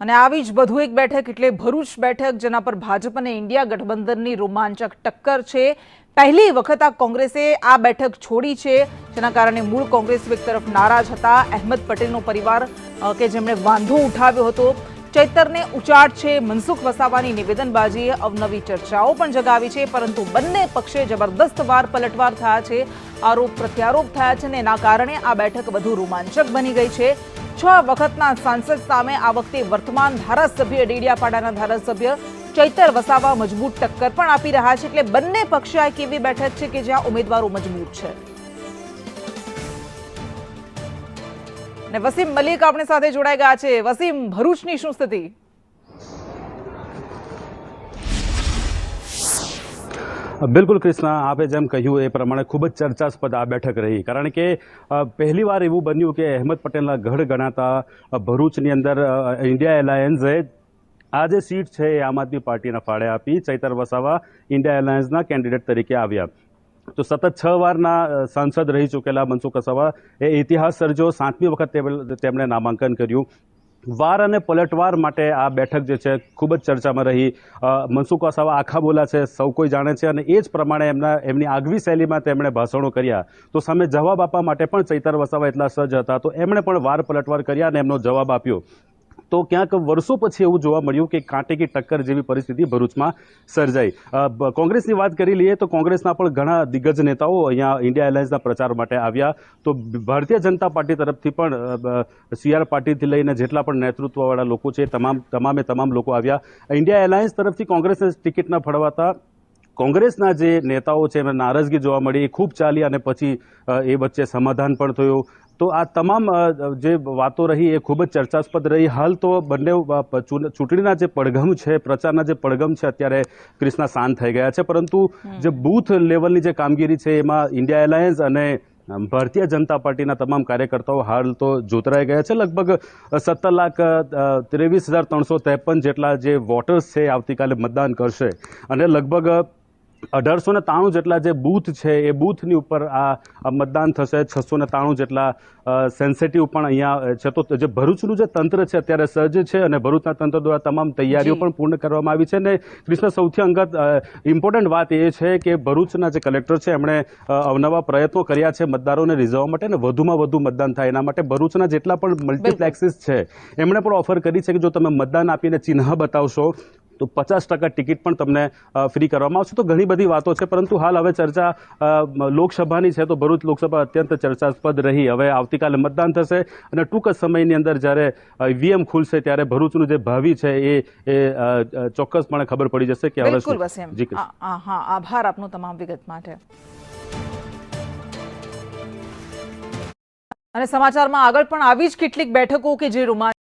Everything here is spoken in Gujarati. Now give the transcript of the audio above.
અને આવી જ વધુ એક બેઠક એટલે ભરૂચ બેઠક, જેના પર ભાજપ અને ઇન્ડિયા ગઠબંધનની રોમાંચક ટક્કર છે. પહેલી વખત આ કોંગ્રેસે આ બેઠક છોડી છે, જેના કારણે મૂળ કોંગ્રેસ એક તરફ નારાજ હતા. અહેમદ પટેલનો પરિવાર કે જેમણે વાંધો ઉઠાવ્યો હતો. ચૈતરને ઉચાટ છે, મનસુખ વસાવાની નિવેદનબાજીએ અવનવી ચર્ચાઓ પણ જગાવી છે, પરંતુ બંને પક્ષે જબરદસ્ત વાર પલટવાર થયા છે. આરોપ પ્રત્યારોપ થયા છે અને એના કારણે આ બેઠક વધુ રોમાંચક બની ગઈ છે. છ વખતના સાંસદ સામે આ વખતે વર્તમાન ધારાસભ્ય ડેડિયાપાડાના ધારાસભ્ય ચૈતર વસાવા મજબૂત ટક્કર પણ આપી રહ્યા છે એટલે બંને પક્ષે આ એક એવી બેઠક છે કે જ્યાં ઉમેદવારો મજબૂત છે? અને વસીમ મલિક આપણી સાથે જોડાઈ ગયા છે. વસીમ, ભરૂચની શું સ્થિતિ? બિલકુલ કૃષ્ણા, આપે જેમ કહ્યું એ પ્રમાણે ખૂબ જ ચર્ચાસ્પદ આ બેઠક રહી. કારણ કે પહેલીવાર એવું બન્યું કે અહેમદ પટેલના ગઢ ગણાતા ભરૂચની અંદર ઇન્ડિયા એલાયન્સે આ જે સીટ છે એ આમ આદમી પાર્ટીના ફાળે આપી, ચૈતર વસાવા ઇન્ડિયા એલાયન્સના કેન્ડિડેટ તરીકે આવ્યા. તો સતત છ વારના સાંસદ રહી ચૂકેલા મનસુખ વસાવા એ ઇતિહાસ સર્જો સાતમી વખત તેમણે- તેમણે નામાંકન કર્યું. વાર અને પલટવાર માટે આ બેઠક જે છે ખૂબ જ ચર્ચામાં રહી. મનસુખ વસાવા આખા બોલા છે, સૌ કોઈ જાણે છે અને એ જ પ્રમાણે એમના, એમની આગવી શૈલીમાં તેમણે ભાષણો કર્યા. તો સામે જવાબ આપવા માટે પણ ચૈતર વસાવા એટલા સજ્જ હતા. તો એમણે પણ વાર પલટવાર કર્યા અને એમનો જવાબ આપ્યો. તો ક્યાંક વર્ષો પછી એવું જોવા મળ્યું કે કાંટે કી ટક્કર જેવી પરિસ્થિતિ ભરૂચમાં સર્જાઈ. કોંગ્રેસની વાત કરી લઈએ તો કોંગ્રેસના પણ ઘણા દિગ્ગજ નેતાઓ અહીંયા ઇન્ડિયા એલાયન્સના પ્રચાર માટે આવ્યા. તો ભારતીય જનતા પાર્ટી તરફથી પણ સીઆર પાર્ટીથી લઈને જેટલા પણ નેતૃત્વવાળા લોકો છે, તમામ, તમામે તમામ લોકો આવ્યા. ઇન્ડિયા એલાયન્સ તરફથી કોંગ્રેસને ટિકિટ ન ફળવાતા કોંગ્રેસના જે નેતાઓ છે એમને નારાજગી જોવા મળી એ ખૂબ ચાલી અને પછી એ વચ્ચે સમાધાન પણ થયું. તો આ તમામ જે વાતો રહી એ ખૂબ જ ચર્ચાસ્પદ રહી. હાલ તો બંને ચૂંટણીના જે પડઘમ છે પ્રચારના જે પડઘમ છે અત્યારે ક્રિષ્ના શાંત થઈ ગયા છે. પરંતુ જે બૂથ લેવલની જે કામગીરી છે એમાં ઇન્ડિયા એલાયન્સ અને ભારતીય જનતા પાર્ટીના તમામ કાર્યકર્તાઓ હાલ તો જોતરાઈ ગયા છે. લગભગ સત્તર લાખ ત્રેવીસ હજાર ત્રણસો ત્રેપન જેટલા જે વોટર્સ છે એ આવતીકાલે મતદાન કરશે. અને લગભગ અઢારસો ને ત્રાણું જેટલા જે બૂથ છે એ બૂથની ઉપર આ મતદાન થશે. છસો ને ત્રાણું જેટલા સેન્સિટિવ પણ અહીંયા છે. તો જે ભરૂચનું જે તંત્ર છે અત્યારે સજ્જ છે અને ભરૂચના તંત્ર દ્વારા તમામ તૈયારીઓ પણ પૂર્ણ કરવામાં આવી છે. અને કૃષ્ણ સૌથી અંગત ઇમ્પોર્ટન્ટ વાત એ છે કે ભરૂચના જે કલેક્ટર છે એમણે અવનવા પ્રયત્નો કર્યા છે મતદારોને રીઝવવા માટે અને વધુમાં વધુ મતદાન થાય એના માટે ભરૂચના જેટલા પણ મલ્ટીપ્લેક્સીસ છે એમણે પણ ઓફર કરી છે કે જો તમે મતદાન આપીને ચિહ્ન બતાવશો તો પચાસ ટકા ટિકિટ પણ તમને ફ્રી કરવામાં આવશે. તો ઘણી બધી વાતો છે પરંતુ હાલ હવે ચર્ચા લોકસભાની છે તો ભરૂચ લોકસભા અત્યંત ચર્ચાસ્પદ રહી. હવે આવતીકાલે મતદાન થશે અને ટૂંક જ સમયની અંદર જ્યારે ઈવીએમ ખુલશે ત્યારે ભરૂચનું જે ભાવિ છે એ એ ચોક્કસપણે ખબર પડી જશે કે હવે જી હા આભાર આપનો તમામ વિગત માટે. અને સમાચારમાં આગળ પણ આવી જ કેટલીક બેઠકો કે જે રોમાંચ